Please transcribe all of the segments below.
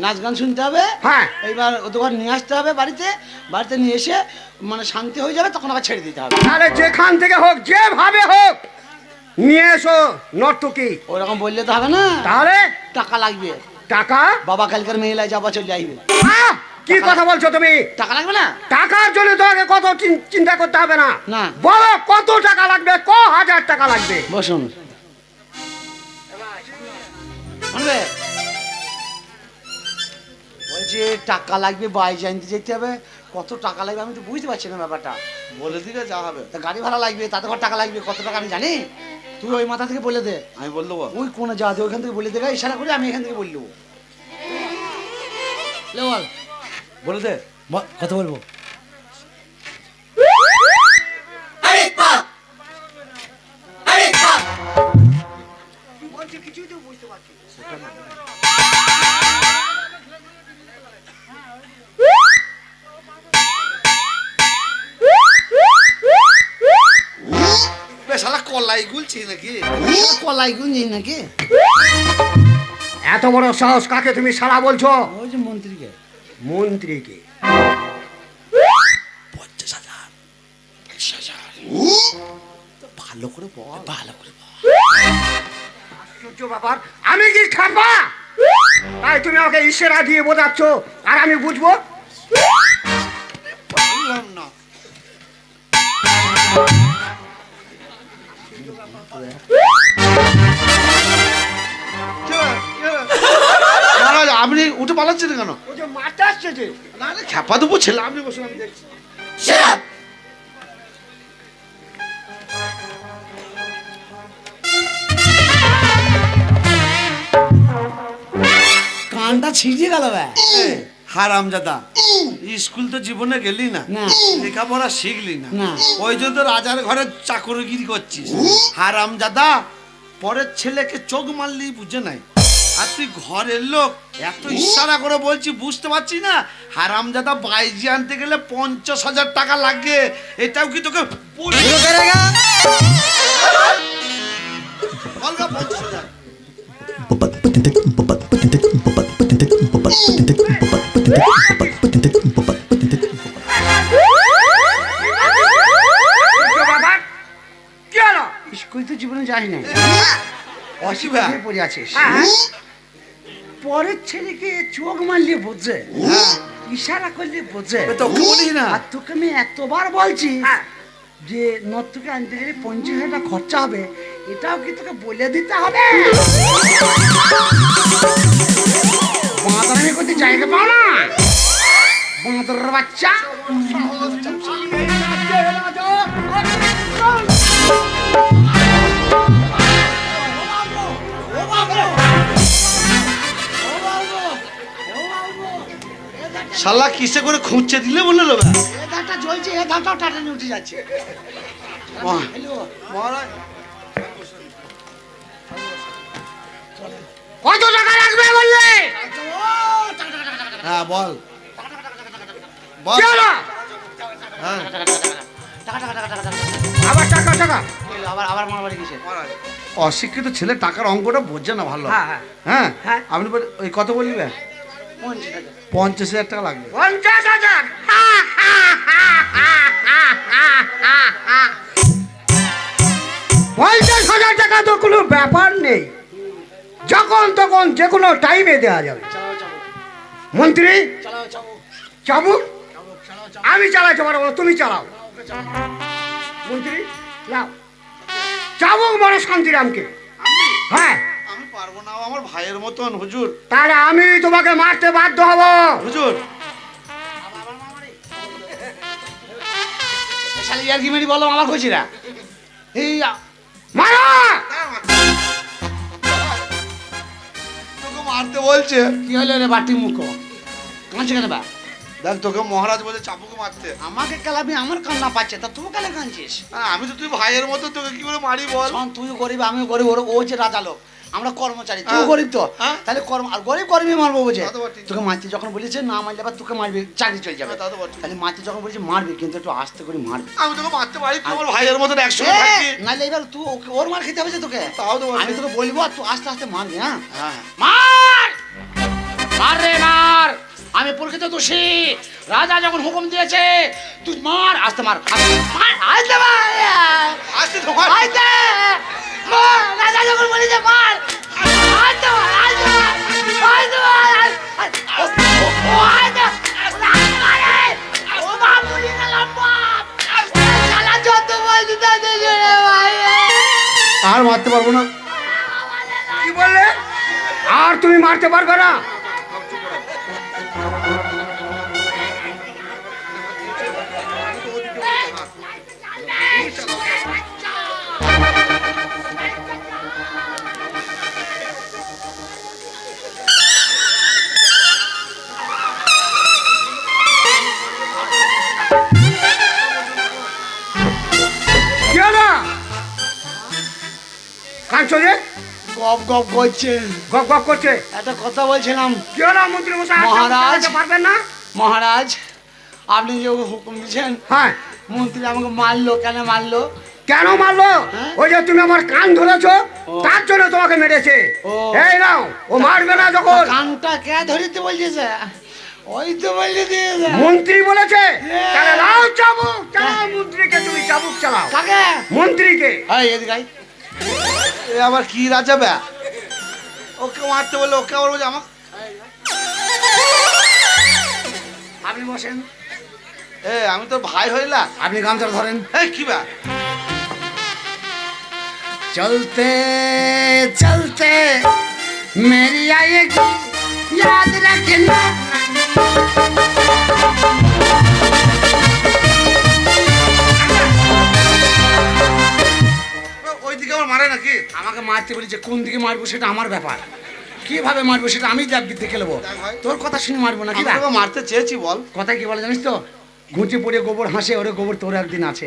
নাচ গান শুনতে হবে। হ্যাঁ। এইবার ওদের নিয়ে আসতে হবে বাড়িতে। বাড়িতে নিয়ে এসে মানে শান্তি হয়ে যাবে তখন আবার ছেড়ে দিতে হবে। আরে যেখান থেকে হোক যেভাবে হোক নিয়ে এসো নর্তকী। ওরকম বললে তো হবে না। তাহলে? টাকা লাগবে। টাকা? বাবা কালকের মেয়েলায় যাবা চলে যাইবে আহ! কি কথা বলছো তুমি? টাকা লাগবে না? টাকার জন্য তোমাকে কত চিন্তা করতে হবে না। না। বলো কত টাকা লাগবে? ক হাজার টাকা লাগবে? বসুন। বলছি টাকা লাগবে বাইরে আনতে যেতে হবে কত টাকা লাগবে আমি তো বুঝতে পারছি না ব্যাপারটা। বলে দিলে যা হবে। তা গাড়ি ভাড়া লাগবে তাতে করে টাকা লাগবে কত টাকা আমি জানি? তুই ওই মাথা থেকে বলে দে। আমি বল দেবো। ওই কোনে যা দে ওইখান থেকে বলে দেবে ইশারা করে আমি এখান থেকে বলে দেবো। লে বল বলে দে। ব- কত বলব। বেশ শালা কলাই গুলছি নাকি? কলাই গুঞ্জি নাকি? এত বড় সাহস কাকে তুমি সারা বলছো? ওই যে মন্ত্রীকে। মন্ত্রীকে। পঞ্চাশ হাজার। ভালো করে বল। ভালো করে বল। আশ্চর্য ব্যাপার আমি কি খাপা তাই তুমি আমাকে ইশারা দিয়ে বোঝাচ্ছ আর আমি বুঝব? না। মহারাজ আপনি উঠে পালাচ্ছেন কেন? ও যে মারতে আসছে যে। না না খেপা দেবো ছেলে আপনি বসুন আমি দেখছি। কানটা ছিঁড়িয়ে গেল ব্যা হারামজাদা। স্কুল তো জীবনে গেলি না না। লেখাপড়া শিখলি না না। ওই জন্য তো রাজার ঘরে চাকরগিরি করছিস হারামজাদা পরের ছেলেকে চোখ মারলি বুঝে নাই আর তুই ঘরের লোক এত ইশারা করে বলছি বুঝতে পারছি না হারামজাদা বাইজি আনতে গেলে পঞ্চাশ হাজার টাকা লাগে এটাও কি তোকে পঞ্চাশ হাজার। যাই না অসুবিধা পড়ে আছিস। পরের ছেলেকে চোখ মারলে বোঝে। হ্যাঁ। ইশারা করলে বোঝে। আর তোকে আমি এতবার বলছি হ্যাঁ। যে নর্তকে আনতে গেলে পঞ্চাশ হাজার টাকা খরচা হবে। এটাও কি তোকে বলে দিতে হবে? বাঁদরামি করতে জায়গা পাও না। বাঁদর বাচ্চা। শালা কিসে করে খুঁজছে দিলে বলে নেবে এ ধারটা জ্বলছে এ ধারটাও টাটানি উঠে যাচ্ছে। হ্যালো মহারাজ। কত টাকা লাগবে বললে? হ্যাঁ বল। বল। হ্যাঁ টাকা টাকা টাকা টাকা টাকা। আবার টাকা টাকা আবার আবার মারামারি কিসে অশিক্ষিত ছেলে টাকার অঙ্কটা বোঝে না ভালো। হ্যাঁ, হ্যাঁ। হ্যাঁ? হ্যাঁ। আপনি ওই কত বলবে? পঞ্চাশ হাজার টাকা লাগবে। পঞ্চাশ হাজার। পঞ্চাশ হাজার টাকা তো কোনো ব্যাপার নেই। যখন তখন যে কোনো টাইমে দেওয়া যাবে। মন্ত্রী? চালাও চাবো চাবুক? আমি চালাতে পারব না, তুমি চালাও। মন্ত্রী লাও চাবুক বড় শান্তিরামকে। হ্যাঁ। পারব না ও আমার ভাইয়ের মতন হুজুর। তাহলে আমি তোমাকে মারতে বাধ্য হব। হুজুর। শালি ইয়ার কি মেরি বলো আমার খুশিরা? এই আ- মারো! তোকে মারতে বলছে। কি হলো রে বাটি মুখ? কাঁদছে কেন বা? দেখ তোকে মহারাজ বলে চাপুকে মারতে। আমাকে কালাবি আমার কান্না পাচ্ছে তা তুমি কেন কাঁদছিস? হ্যাঁ, আমি তো তুই ভাইয়ের মতো তোকে কি করে মারি বল? তুই গরিব আমিও গরিব ওর ও যে রাজা লোক আমরা কর্মচারী তুই হ্যাঁ। গরিব তো? হ্যাঁ। তাহলে কর্ম আর গরিব কর্মী মারবো বুঝে। তোকে মারতে যখন বলেছে না মারলে আবার তোকে মারবে চাকরি চলে যাবে। তাহলে মারতে যখন বলেছে মারবে কিন্তু একটু আস্তে করে মারবে। আমি তোকে মারতে পারি তুই আমার ভাইয়ের মতন একশো নাহলে এবার তুই ওকে- ওর মার খেতে হবে যে তোকে? তাও তো আমি তোকে বলব আর তুই আস্তে আস্তে মারবি হ্যাঁ? হ্যাঁ। মার! মার রে মার! আমি প্রকৃত দোষী। রাজা যখন হুকুম দিয়েছে তুই মার আসতে মার আসতে মার। আসতে রাজা যখন বলেছে মার আসতে। আর মারতে পারব না। কি বললে? আর তুমি মারতে পারবে না। যে? গপ গপ করছে। গপ গপ করছে? একটা কথা বলছিলাম। কি হলো মন্ত্রী মশাই? মহারাজ। পারবেন না? মহারাজ আপনি যে হুকুম দিচ্ছেন হ্যাঁ। মন্ত্রী আমাকে মারলো কেন মারলো? কেন মারলো? হ্যাঁ? ওই যে তুমি আমার কান ধরেছো। তার জন্য তোমাকে মেরেছে। এই নাও ও মারবে না যখন। কানটা কে ধরিতে বলছে? ওই তো বলে দিয়েছে। মন্ত্রী বলেছে হ্যাঁ। তাহলে লাও চাবুক চালাও মন্ত্রীকে তুমি চাবুক চালাও। কাকে? মন্ত্রীকে। এই এদিকে। এ আবার কি রাজা ব্যা ওকে মারতে বললে ওকে আবার বলছে আমার আপনি বসেন এ আমি তো ভাই হইলা আপনি গামছাটা ধরেন এই কি ব্যা चलते चलते मेरी आएगी याद रखना মারে নাকি আমাকে মারতে বলি যে কোন দিকে মারবো সেটা আমার ব্যাপার। কীভাবে মারবো সেটা আমি দেখ দেখে নেব তোর কথা শুনে মারবো না কি মারতে চেয়েছি বল। কথা কি বলে জানিস তো? ঘুঁচে পড়ে গোবর হাসে ওরে গোবর তোর একদিন আছে।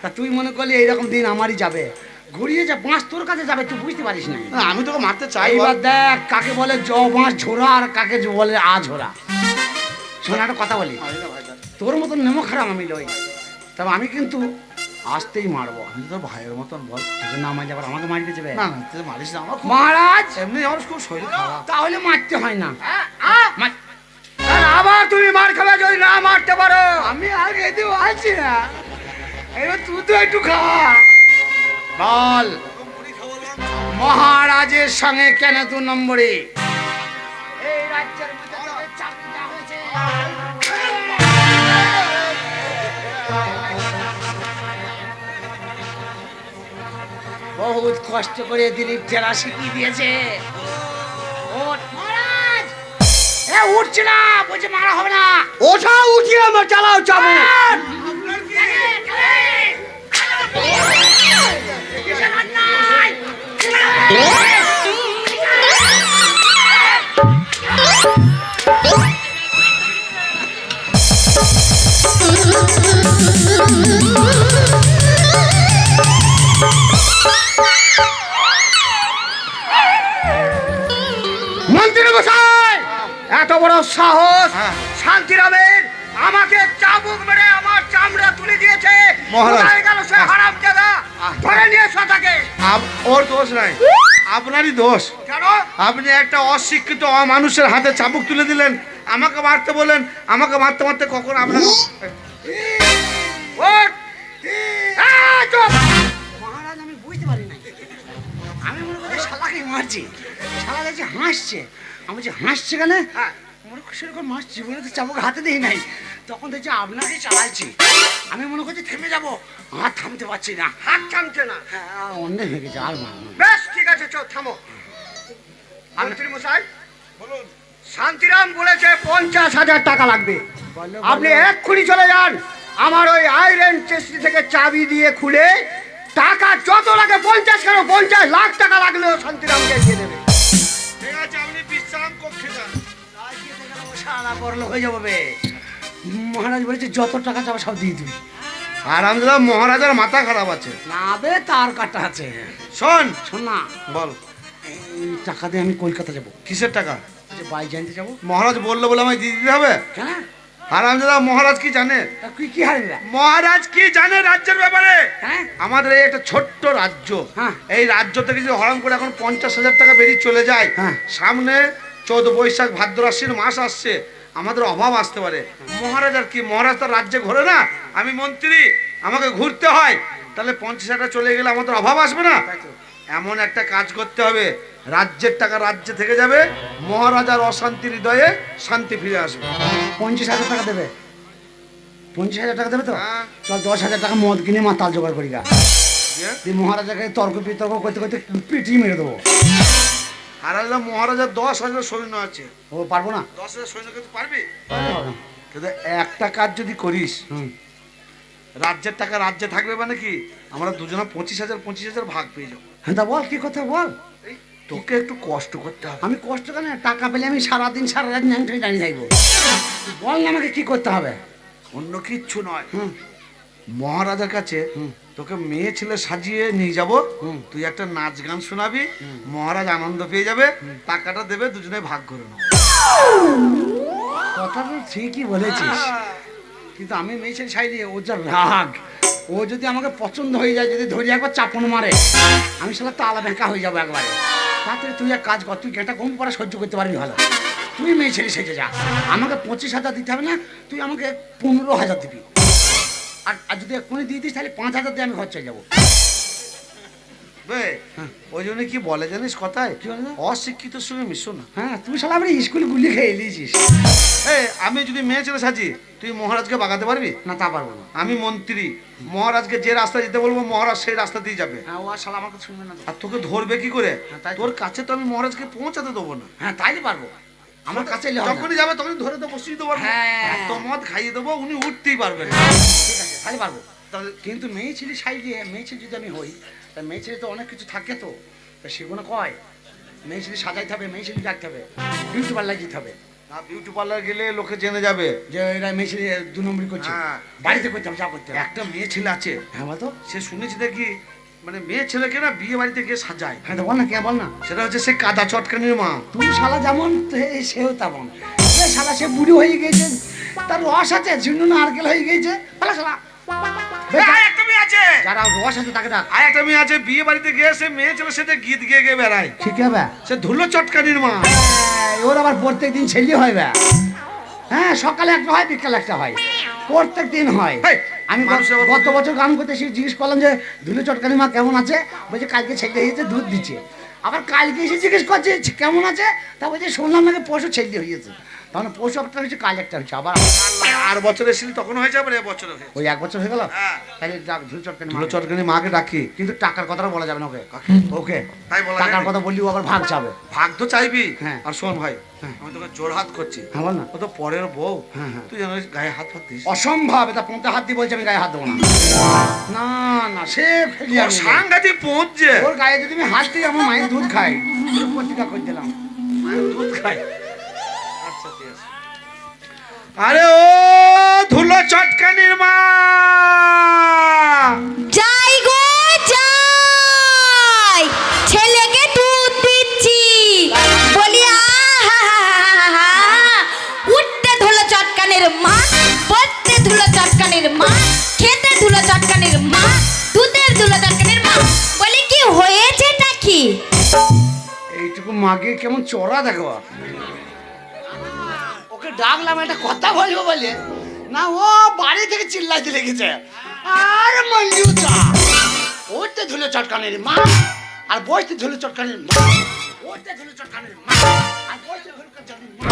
তা তুই মনে করলি এইরকম দিন আমারই যাবে। ঘুরিয়ে যা বাঁশ তোর কাছে যাবে তুই বুঝতে পারিস না। আমি তোকে মারতে চাই এইবার বল। দেখ কাকে বলে জ বাঁশ ঝোরা আর কাকে বলে আ ঝোরা শোন একটা কথা বলি। তোর মতন নেমো খারাপ আমি লই তবে আমি কিন্তু আসতেই মারবো। আমি তোর ভাইয়ের মতন বল। তোকে না মারলে আবার আমাকে মারতে যাবে না না তুই মারিস না আমার মহারাজ! এমনি আমার খুব শরীর খারাপ। তাহলে মারতে হয় না। মার- আর আবার তুমি মার খাবে যদি না মারতে পারো। আমি আর খেতে পারছি না। এবার তুই তো একটু খা। বল। মহারাজের সঙ্গে কেন দু নম্বরে? বহুত কষ্ট করে দিলীপ জেলা শিখিয়ে দিয়েছে। উঠছে না বলছে মারা হবে না। ওঠা উঠিয়ে আমার চালাও চাবুক মন্ত্রী এত বড় সাহস হ্যাঁ। শান্তিরামের আমাকে চাবুক মেরে আমার চামড়া তুলে দিয়েছে। মহারাজ। গেল সে হারাম জাদা? ধরে নিয়ে তাকে। ওর দোষ নাই। আপনারই দোষ। কেন? আপনি একটা অশিক্ষিত অমানুষের হাতে চাবুক তুলে দিলেন। আমাকে মারতে বললেন আমাকে মারতে মারতে কখন এই, মহারাজ আমি বুঝতে পারি নাই। আমি মনে করি শালাকে মারছি। শালা দেখছি হাসছে। আমি বলছি হাসছে কেন হ্যাঁ। মনে করছি সেরকম মাছ জীবনে তো চাবুক হাতে দিই নাই। তখন দেখছি আপনাকে চালাচ্ছি আমি মনে করছি থেমে যাব। হাত থামতে পারছি না। হাত থামছে না। হ্যাঁ অন্য হয়ে গেছে আর বেশ ঠিক আছে চো থামো। মন্ত্রী মশাই বলুন। শান্তিরাম বলেছে পঞ্চাশ হাজার টাকা লাগবে। আপনি। এক্ষুনি চলে যান। আমার ওই আয়রন চেষ্টি থেকে চাবি দিয়ে খুলে টাকা যত লাগে পঞ্চাশ কেন পঞ্চাশ লাখ টাকা লাগলেও শান্তিরামকে দিয়ে দেবে। ঠিক আছে আপনি বিশ্রাম কক্ষে যান। শালা বড়লোক হয়ে যাবে মহারাজ বলেছে যত টাকা চাবে সব দিয়ে দিবি। আর আমরা মহারাজার মাথা খারাপ আছে। না বে তার কাটা আছে। শোন। শোন না। বল। টাকা দিয়ে আমি কলকাতা যাব। কিসের টাকা? বাইক বাই জানতে যাব। মহারাজ বলল বলে আমায় দিয়ে দিতে হবে? কেন হারামজাদা মহারাজ কি জানে? কি মহারাজ কি জানে রাজ্যের ব্যাপারে? হ্যাঁ? আমাদের এই একটা ছোট্ট রাজ্য। হ্যাঁ। এই রাজ্য থেকে যদি হরাম করে এখন পঞ্চাশ হাজার টাকা বেরিয়ে চলে যায় হ্যাঁ। সামনে চৌদ্দ বৈশাখ ভাদ্র আশ্বিন মাস আসছে আমাদের অভাব আসতে পারে। মহারাজ আর কি মহারাজ তার রাজ্যে ঘোরে না? আমি মন্ত্রী আমাকে ঘুরতে হয়। তাহলে পঞ্চাশ হাজার চলে গেলে আমাদের অভাব আসবে না? এমন একটা কাজ করতে হবে। রাজ্যের টাকা রাজ্যে থেকে যাবে মহারাজার অশান্তির হৃদয়ে শান্তি ফিরে আসবে। পঞ্চাশ হাজার টাকা দেবে। পঞ্চাশ হাজার টাকা দেবে তো? হ্যাঁ। চল দশ হাজার টাকা মদ কিনে মাতাল জোগাড় করি গা। মহারাজাকে তর্ক বিতর্ক করতে করতে পিটি মেরে দেবো। হারালে মহারাজার দশ হাজার সৈন্য আছে। ও পারব না? দশ হাজার সৈন্যকে তুই পারবি। কিন্তু একটা কাজ যদি করিস রাজ্যের টাকা রাজ্যে থাকবে মানে কি? আমরা দুজনে পঁচিশ হাজার পঁচিশ হাজার ভাগ পেয়ে যাব। হ্যাঁ তা বল কি কথা বল? তোকে একটু কষ্ট করতে হবে। আমি কষ্ট কেন? টাকা পেলে আমি সারাদিন সারা রাত ন্যাংটাই দাঁড়িয়ে থাকব। বল না আমাকে কি করতে হবে? অন্য কিচ্ছু নয়। মহারাজার কাছে। তোকে মেয়ে ছেলে সাজিয়ে নিয়ে যাব। তুই একটা নাচ গান শোনাবি। মহারাজ আনন্দ পেয়ে যাবে। টাকাটা দেবে দুজনে ভাগ করে নেব। কথা ঠিকই বলেছিস। কিন্তু আমি মেয়ে ছেলে ছাই দিয়ে ও যা রাগ। ও যদি আমাকে পছন্দ হয়ে যায় যদি ধরি একবার চাপন মারে আমি সালা তালা বেঁকা হয়ে যাব একবারে। তাতে তুই এক কাজ কর তুই একটা কম পড়া সহ্য করতে পারবি ভালো। তুই মেয়ে ছেলে সেজে যা। আমাকে পঁচিশ হাজার দিতে হবে না তুই আমাকে পনেরো হাজার দিবি। আর আর যদি এক্ষুনি দিয়ে দিস তাহলে পাঁচ হাজার দিয়ে আমি খরচা যাব। হ্যাঁ। ওই জন্য কি বলে জানিস কথায়? অশিক্ষিতর সঙ্গে মিশো না। হ্যাঁ তুই সালা আমি স্কুল গুলি খেয়ে এলিয়েছিস। এই আমি যদি মেয়ে ছেলে সাজি তুই মহারাজকে বাগাতে পারবি? না তা পারব না। আমি মন্ত্রী। মহারাজকে যে রাস্তা যেতে বলব মহারাজ সেই রাস্তা দিয়ে যাবে। হ্যাঁ ও আর শালা আমাকে শুনবে না আর তোকে ধরবে কি করে? হ্যাঁ, তো। তোর কাছে তো আমি মহারাজকে পৌঁছাতে দেবো না। হ্যাঁ তাইলে পারব। আমার কাছে। যখনই যাবে তখনই ধরে তো বসিয়ে দেবো। হ্যাঁ। এত মদ খাইয়ে দেবো উনি উঠতেই পারবেন ঠিক আছে তাহলে পারব। তাহলে কিন্তু মেয়ে ছেলে সাই দিয়ে মেয়ে ছেলে যদি আমি হই তা মেয়ে ছেলে তো অনেক কিছু থাকে তো। তা সেগুলো কয়? মেয়ে ছেলে সাজাইতে হবে মেয়ে ছেলে রাখতে হবে। বিউটি পার্লার যেতে হবে। না বিউটি পার্লার গেলে লোকে জেনে যাবে। যে এরা মেয়ে ছেলে দু নম্বরই করছে। হ্যাঁ। বাড়িতে যা একটা মেয়ে ছেলে আছে। হ্যাঁ বলতো সে শুনেছি দেখি মানে মেয়ে ছেলেকে না বিয়ে বাড়িতে গিয়ে সাজায়। হ্যাঁ তো বল না কে বল না। সেটা হচ্ছে সে কাদা চটকানির মা। তুই শালা যেমন তো- সেও তেমন। শালা সে বুড়ি হয়ে গেছে তার রস আছে ঝুন্নু নারকেল হয়ে গেছে শালা। শালা মেয়ে আছে। যারা রস আছে তাকে ডাক। আর একটা মেয়ে আছে বিয়ে বাড়িতে গিয়ে সে মেয়ে সাথে গীত গিয়ে গিয়ে বেড়ায়। ঠিক সে ধুলো চটকানির মা। ওর আবার প্রত্যেক দিন ছেলে হয় বে। হ্যাঁ সকালে একটা হয় বিকালে একটা হয়। প্রত্যেক দিন হয়। আমি গত- বছর গান করতে এসে জিজ্ঞেস করলাম যে ধুলো চটকানি মা কেমন আছে? বলছে কালকে ছেলে হয়েছে দুধ দিচ্ছে। আবার কালকে এসে জিজ্ঞেস করছে কেমন আছে? তা বলছে শুনলাম নাকি পশু ছেলে হয়েছে। তাহলে পশু একটা হয়েছে কাল একটা হয়েছে আবার আর বছর এসেছিল তখন হয়ে যাবে এ বছর ওই এক বছর হয়ে গেল? হ্যাঁ। তাহলে ধুলো চটকানি ধুলো চটকানি মাকে ডাকি। কিন্তু টাকার কথাটা বলা যাবে না ওকে। ওকে। তাই বলা টাকার কথা বললি আবার ভাগ যাবে। ভাগ তো চাইবি। হ্যাঁ। আর শোন ভাই হ্যাঁ। আমি তোকে জোর হাত করছি। হ্যাঁ বল না। ও তো পরের বউ। হ্যাঁ, হ্যাঁ। তুই জানিস গায়ে হাত হাত দিস অসম্ভব এটা পোঁতে হাত দিয়ে বলছে আমি গায়ে হাত দেবো না। না না সে ফেলি ও সাংঘাতিক পৌঁছছে ওর গায়ে যদি আমি হাত দিই আমার মায়ের দুধ খাই করে দিলাম। দুধ খাই আরে ও ধুলো চটকানির মা যাই গো যাই। ছেলেকে দুধ দিচ্ছি। বলি উঠতে ধুলো চটকানের মা বসতে ধুলো চটকানের মা খেতে ধুলো চটকানের মা দুধের ধুলো চটকানের মা বলি কি হয়েছেটা কি? এইটুকু মাগে কেমন চড়া দেখো। ডাকলাম একটা কথা বলব বলে? না ও বাড়ি থেকে চিল্লাইতে লেগেছে। আর মঞ্জুতা ওতে ধুলে চটকানের মা আর বসতে ধুলে চটকানের মা ওতে ধুলে চটকানের মা আর ধুলে চটকানের মা।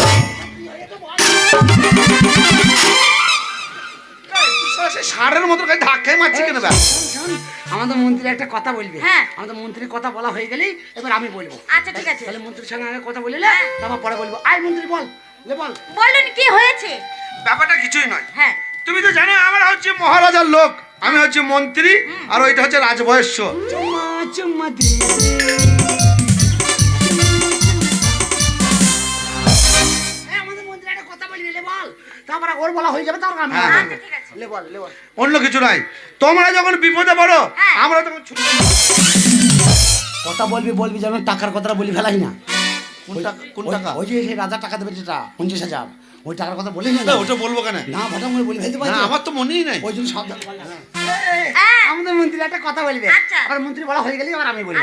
সেই ষাঁড়ের মতো গায়ে ধাক্কাই মারছি কেন আমাদের মন্ত্রী একটা কথা বলবে। হ্যাঁ। আমাদের মন্ত্রীর কথা বলা হয়ে গেলেই এবার আমি বলব। আচ্ছা ঠিক আছে। তাহলে মন্ত্রীর সঙ্গে আগে কথা বলে নে, তারপর পরে বলব। আয় মন্ত্রী বল। বল। বলুন কি হয়েছে? ব্যাপারটা কিছুই নয়। হ্যাঁ। তুমি তো জানো আমরা হচ্ছে মহারাজার লোক। আমি হচ্ছে মন্ত্রী আর ওইটা হচ্ছে রাজবয়স্য। হয়ে যাবে তারপর আমি বলব। ঠিক আছে লে বল লে অন্য কিছু নাই তোমরা যখন বিপদে পড়ো হ্যাঁ। আমরা তখন ছুটে কথা বলবি বলবি যেন টাকার কথাটা বলি ফেলাই না। কোন টাকা কোন ওই- টাকা ওই যে সেই রাজা টাকা দেবে যেটা পঞ্চাশ হাজার ওই টাকার কথা না ওটা বলব কেন না ভটা মনে বলি ফেলতে না আমার তো মনেই নাই ওই জন্য সাবধান হ্যাঁ আমাদের মন্ত্রী একটা কথা বলবে আমার মন্ত্রী বলা হয়ে গেলে আবার আমি বলব